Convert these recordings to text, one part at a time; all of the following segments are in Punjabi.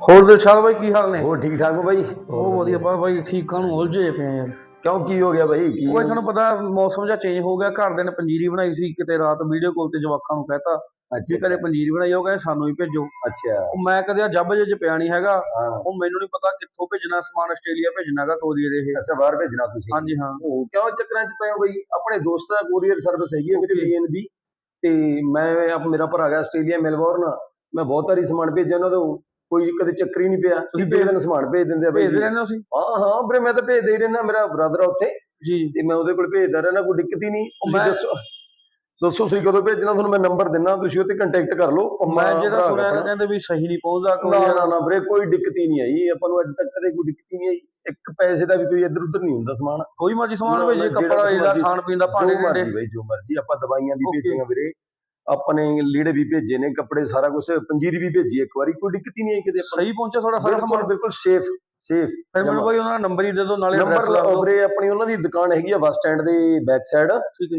ਹੋਰ ਦਿਲਸ਼ਾਦ ਬਾਈ ਕੀ ਹਾਲ ਨੇ? ਹੋਰ ਠੀਕ ਠਾਕ ਹੋ ਬਾਈ ਉਹ ਵਧੀਆ ਬਾ ਬਾਈ ਠੀਕ ਕਾਹਨੂੰ ਉਲਝੇ ਪਏ ਆ ਯਾਰ। ਕਿਉਂ ਕੀ ਹੋ ਗਿਆ ਬਾਈ? ਕੀ ਉਹ ਤੁਹਾਨੂੰ ਪਤਾ ਮੌਸਮ ਜਿਹਾ ਚੇਂਜ ਹੋ ਗਿਆ ਘਰ ਦੇ ਨੇ ਪੰਜੀਰੀ ਬਣਾਈ ਸੀ ਕਿਤੇ ਰਾਤ ਵੀਡੀਓ ਕਾਲ ਤੇ ਜਵਾਕਾਂ ਨੂੰ ਕਹਤਾ ਅੱਛਾ ਕਦੇ ਪੰਜੀਰੀ ਬਣਾਈ ਉਹ ਕਹਿੰਦੇ ਸਾਨੂੰ ਹੀ ਭੇਜੋ। ਅੱਛਾ। ਉਹ ਮੈਂ ਕਦੇ ਆ ਜੱਬ ਜੇ ਚ ਪਿਆ ਨਹੀਂ ਹੈਗਾ ਉਹ ਮੈਨੂੰ ਨਹੀਂ ਪਤਾ ਕਿੱਥੋਂ ਭੇਜਣਾ ਸਮਾਨ ਆਸਟ੍ਰੇਲੀਆ ਭੇਜਣਾ ਹੈਗਾ ਕੋਰੀਅਰ ਇਹ। ਅੱਛਾ ਬਾਹਰ ਭੇਜਣਾ ਤੁਸੀਂ? ਹਾਂਜੀ ਹਾਂ। ਉਹ ਕਿਉਂ ਚੱਕਰਾਂ ਚ ਪਏ ਹੋ ਬਾਈ? ਆਪਣੇ ਦੋਸਤ ਕੋਰੀਅਰ ਸਰਵਿਸ ਹੈਗੀ ਹੈ ਵੀਰੇ Okay. ਬੀਐਨਬੀ ਤੇ ਮੈਂ ਆਪ ਮੇਰਾ ਭਰਾ ਗਿਆ ਆਸਟ੍ਰੇਲੀਆ ਮੈਲਬੌਰਨ। ਮੈਂ ਬਹੁਤ ਸਾਰੀ ਸਮਾਨ ਭੇਜਿਆ ਉਹਨਾਂ ਤੋਂ। ਕੋਈ ਕਦੇ ਚੱਕਰ ਨਹੀਂ ਪਿਆ। ਤੁਸੀਂ ਤੁਸੀਂ ਦਿਨ ਸਮਾਨ ਭੇਜ ਦਿੰਦੇ ਆ ਬਾਈ ਭੇਜ ਜੀ। ਰਹੇ ਹੋ ਤੁਸੀਂ। ਹਾਂ ਹਾਂ ਵੀਰੇ ਮੈਂ ਤਾਂ ਭੇਜਦਾ ਹੀ ਰਹਿਣਾ ਮੇਰਾ ਬ੍ਰਦਰ ਆ ਉੱਥੇ। ਜੀ। ਤੇ ਮੈਂ ਉਹਦੇ ਕੋਲ ਭੇਜਦਾ ਰਹਿਣਾ ਕੋਈ ਦਿੱਕਤ ਹੀ ਨਹੀਂ। ਤੁਸੀਂ ਮੈਂ- ਦੱਸੋ ਦੱਸੋ ਤੁਸੀਂ ਕਦੋਂ ਭੇਜਣਾ ਤੁਹਾਨੂੰ ਮੈਂ ਨੰਬਰ ਦਿੰਨਾ ਤੁਸੀਂ ਉੱਤੇ ਕੰਟੈਕਟ ਕਰ ਲਓ। ਮੈਂ ਭਰਾ ਜਿਹੜਾ ਸੁਣਿਆ ਆਪਣਾ। ਨਾ ਕਹਿੰਦੇ ਵੀ ਸਹੀ ਨਹੀਂ ਪਹੁੰਚਦਾ ਨਾ ਕੋਰੀਅਰ ਨਾ ਨਾ ਵੀਰੇ ਕੋਈ ਦਿੱਕਤ ਹੀ ਨਹੀਂ ਆਈ। ਆਪਾਂ ਨੂੰ ਅੱਜ ਤੱਕ ਕਦੇ ਕੋਈ ਦਿੱਕਤ ਹੀ ਨਹੀਂ ਆਈ। ਇੱਕ ਪੈਸੇ ਦਾ ਵੀ ਕੋਈ ਇੱਧਰ ਉੱਧਰ ਨਹੀਂ ਹੁੰਦਾ ਸਮਾਨ। ਕੋਈ ਮਰਜ਼ੀ ਸਮਾਨ ਨਾ, ਭੇਜੇ ਕੱਪੜਾ ਮਰਜ਼ੀ- ਖਾਣ ਪੀਣ ਦਾ ਭਾਂਡੇ ਜੋ ਢੇਡੇ ਮਰਜ਼ੀ ਬਈ ਜੋ ਮਰਜ਼ੀ। ਆਪਾਂ ਦਵਾਈਆਂ ਵੀ Okay. ਭੇਜੀਆਂ ਵੀਰੇ। ਆਪਣੇ ਲੀੜੇ ਵੀ ਭੇਜੇ ਨੇ ਕੱਪੜੇ ਸਾਰਾ ਕੁਝ ਪੰਜੀਰੀ ਵੀ ਭੇਜੀ ਇੱਕ ਵਾਰੀ ਕੋਈ ਦਿੱਕਤ ਹੀ ਨਹੀਂ ਆਈ ਕਿਤੇ। ਆਪਾਂ ਸਹੀ ਪਹੁੰਚਿਆ ਤੁਹਾਡਾ ਸਾਰਾ ਸਮਾਨ। ਬਿਲਕੁਲ ਸੇਫ ਸੇਫ ਫਿਰ ਮੈਨੂੰ ਕੋਈ ਉਹਨਾਂ ਦਾ ਨੰਬਰ ਹੀ ਦੇ ਦਿਓ ਨਾਲੇ ਨੰਬਰ ਵੀਰੇ ਆਪਣੀ ਉਹਨਾਂ ਦੀ ਦੁਕਾਨ ਹੈਗੀ ਆ ਬੱਸ ਸਟੈਂਡ ਦੇ ਬੈਕ ਸਾਈਡ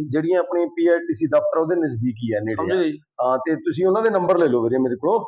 ਜਿਹੜੀਆਂ ਆਪਣੀ ਪੀਆਰਟੀਸੀ ਦਫ਼ਤਰ ਉਹਦੇ ਨਜ਼ਦੀਕ ਹੀ ਆ ਨੇੜੇ। ਹਾਂ ਤੇ ਤੁਸੀਂ ਉਹਨਾਂ ਦੇ ਨੰਬਰ ਲੈ ਲਓ ਵੀਰੇ ਮੇਰੇ ਕੋਲੋਂ।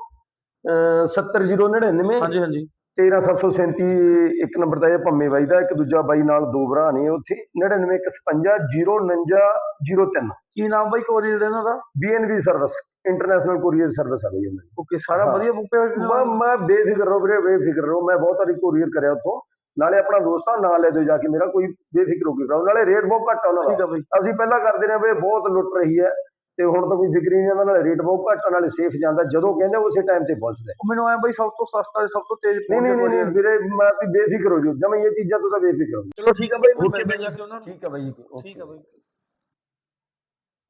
ਅਹ 70099 ਹਾਂਜੀ ਹਾਂਜੀ। 13737 ਇੱਕ ਨੰਬਰ ਦਾ ਇਹ ਪੰਮੇ ਬਾਈ ਦਾ ਇੱਕ ਦੂਜਾ ਬਾਈ ਨਾਲ ਦੋ ਭਰਾ ਨੇ ਉੱਥੇ 9915099003 ਕੀ ਨਾਮ ਬਾਈ ਕੋਰੀਅਰ ਦਾ ਇਹਨਾਂ ਦਾ? BNB service international courier service ਆ ਬਈ ਇਹਨਾਂ ਦੀ। ਓਕੇ ਸਾਰਾ। ਵਧੀਆ ਬੁੱਕ ਪਿਆ ਮੈਂ ਮੈਂ ਬੇਫਿਕਰ ਰਹੋ ਵੀਰੇ ਬੇਫਿਕਰ ਰਹੋ ਮੈਂ ਬਹੁਤ ਵਾਰੀ ਕੁਰੀਅਰ ਕਰਿਆ ਉੱਥੋਂ। ਨਾਲੇ ਆਪਣਾ ਦੋਸਤਾਂ ਨਾਲ ਲੈ ਦਿਓ ਜਾ ਕੇ ਮੇਰਾ ਕੋਈ ਬੇਫਿਕਰ ਹੋ ਕੇ ਕਰਾਓ। ਨਾਲੇ ਰੇਟ ਬਹੁਤ ਘੱਟ ਆ ਉਹਨਾਂ ਦਾ। ਠੀਕ ਆ ਬਾਈ। ਅਸੀਂ ਪਹਿਲਾਂ ਕਰਦੇ ਰਹੇ ਵੀ ਬਹੁਤ ਲੁੱਟ ਰਹੀ ਹੈ। ਤੇ ਹੁਣ ਤਾਂ ਕੋਈ ਫਿਕਰ ਹੀ ਨਹੀਂ ਉਹਨਾਂ ਨਾਲ ਰੇਟ ਬਹੁਤ ਘੱਟ ਆ, ਨਾਲੇ ਸੇਫ ਜਾਂਦਾ ਜਦੋਂ ਕਹਿੰਦੇ ਉਸੇ ਟਾਈਮ ਤੇ ਪਹੁੰਚਦਾ ਉਹ ਮੈਨੂੰ ਐ ਬਾਈ ਸਭ ਤੋਂ ਸਸਤਾ ਤੇ ਸਭ ਤੋਂ ਤੇਜ਼ ਨਹੀਂ ਨਹੀਂ ਨਹੀਂ ਨਹੀਂ ਵੀਰੇ ਮੈਂ ਵੀ ਬੇਫਿਕਰ ਹੋ ਜਾਓ ਜਮੇ ਇਹ ਚੀਜ਼ਾਂ ਤੋਂ ਤਾਂ ਬੇਫਿਕਰ ਹੋ ਚਲੋ ਠੀਕ ਆ ਬਾਈ ਮੈਂ Okay ਮਿਲਦਾ ਜਾ ਕੇ ਉਹਨਾਂ ਨੂੰ। ਠੀਕ ਆ ਬਾਈ ਠੀਕ ਆ ਬਾਈ।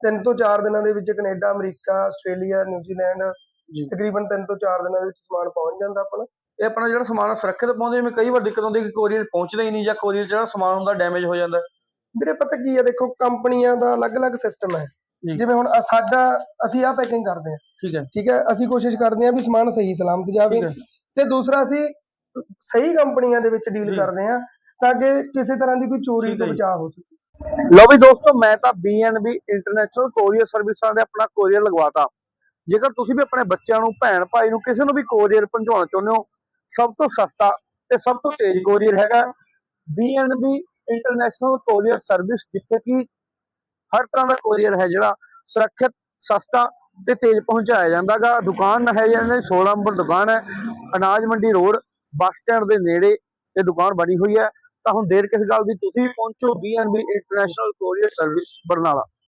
ਤਿੰਨ ਤੋਂ ਚਾਰ ਦਿਨਾਂ ਦੇ ਵਿੱਚ ਕੈਨੇਡਾ ਅਮਰੀਕਾ ਆਸਟ੍ਰੇਲੀਆ ਨਿਊਜ਼ੀਲੈਂਡ ਜੀ। ਤਕਰੀਬਨ ਤਿੰਨ ਤੋਂ ਚਾਰ ਦਿਨਾਂ ਦੇ ਵਿੱਚ ਸਮਾਨ ਪਹੁੰਚ ਜਾਂਦਾ ਆਪਣਾ। ਇਹ ਆਪਣਾ ਜਿਹੜਾ ਸਮਾਨ ਸੁਰੱਖਿਅਤ ਪਹੁੰਚੇ ਮੈਂ ਕਈ ਵਾਰ ਦਿੱਕਤ ਆਉਂਦੀ ਕਿ ਕੋਰੀਅਰ ਪਹੁੰਚਦਾ ਹੀ ਨਹੀਂ ਜਾਂ ਕੋਰੀਅਰ ਜਿਹੜਾ ਸਮਾਨ ਹੁੰਦਾ ਡੈਮੇਜ ਹੋ ਜਾਂਦਾ। ਵੀਰੇ ਪਤਾ ਕੀ ਹੈ ਦੇਖੋ ਕੰਪਨੀਆਂ ਦਾ ਅਲੱਗ-ਅਲੱਗ ਸਿਸਟਮ ਹੈ। ਜੀ। ਜਿਵੇਂ ਹੁਣ ਸਾਡਾ ਅਸੀਂ ਆ ਪੈਕਿੰਗ ਕਰਦੇ ਹਾਂ। ਠੀਕ ਹੈ। ਠੀਕ ਹੈ? ਅਸੀਂ ਕੋਸ਼ਿਸ਼ ਕਰਦੇ ਹਾਂ ਵੀ ਸਮਾਨ ਸਹੀ ਸਲਾਮਤ ਜਾਵੇ। ਠੀਕ ਹੈ। ਤੇ ਦੂਸਰਾ ਅਸੀਂ ਸਹੀ ਕੰਪਨੀਆਂ ਦੇ ਵਿੱਚ ਡੀਲ ਜੀ। ਕਰਦੇ ਹਾਂ ਤਾਂ ਕਿ ਕਿਸੇ ਤਰ੍ਹਾਂ ਦੀ ਕੋਈ ਚੋਰੀ ਠੀਕ ਤੋਂ ਹੈ ਜੀ। ਬਚਾਅ ਹੋ ਸਕੇ। ਲੋ ਵੀ ਦੋਸਤੋ ਮੈਂ ਤਾਂ BNB ਇੰਟਰਨੈਸ਼ਨਲ ਕੋਰੀਅਰ ਸਰਵਿਸਾਂ ਦੇ ਆਪਣਾ ਕੋਰੀਅਰ ਲਗਵਾਤਾ। ਜੇਕਰ ਤੁਸੀਂ ਵੀ ਆਪਣੇ ਬੱਚਿਆਂ ਨੂੰ ਭੈਣ ਭਾਈ ਨੂੰ ਕਿਸੇ ਨੂੰ ਵੀ ਕੋਰੀਅਰ ਪਹੁੰਚਾਉਣਾ ਚਾਹੁੰਦੇ ਹੋ ਸਭ ਤੋਂ ਸਸਤਾ ਤੇ ਸਭ ਤੋਂ ਤੇਜ਼ ਕੋਰੀਅਰ ਹੈਗਾ BNB ਇੰਟਰਨੈਸ਼ਨਲ ਕੋਰੀਅਰ ਸਰਵਿਸ ਜਿੱਥੇ ਕਿ ਹਰ ਤਰ੍ਹਾਂ ਦਾ ਕੋਰੀਅਰ ਹੈ ਜਿਹੜਾ ਸੁਰੱਖਿਅਤ, ਸਸਤਾ ਤੇ ਤੇਜ਼ ਪਹੁੰਚਾਇਆ ਜਾਂਦਾਗਾ। ਦੁਕਾਨ ਹੈ ਜਾਂਦੇ 16 ਨੰਬਰ ਦੁਕਾਨ ਹੈ। ਅਨਾਜ ਮੰਡੀ ਰੋਡ, ਬੱਸ ਸਟੈਂਡ ਦੇ ਨੇੜੇ ਇਹ ਦੁਕਾਨ ਬਣੀ ਹੋਈ ਹੈ। ਤਾਂ ਹੁਣ ਦੇਰ ਕਿਸ ਗੱਲ ਦੀ ਤੁਸੀਂ ਪਹੁੰਚੋ BNB international courier service Barnala.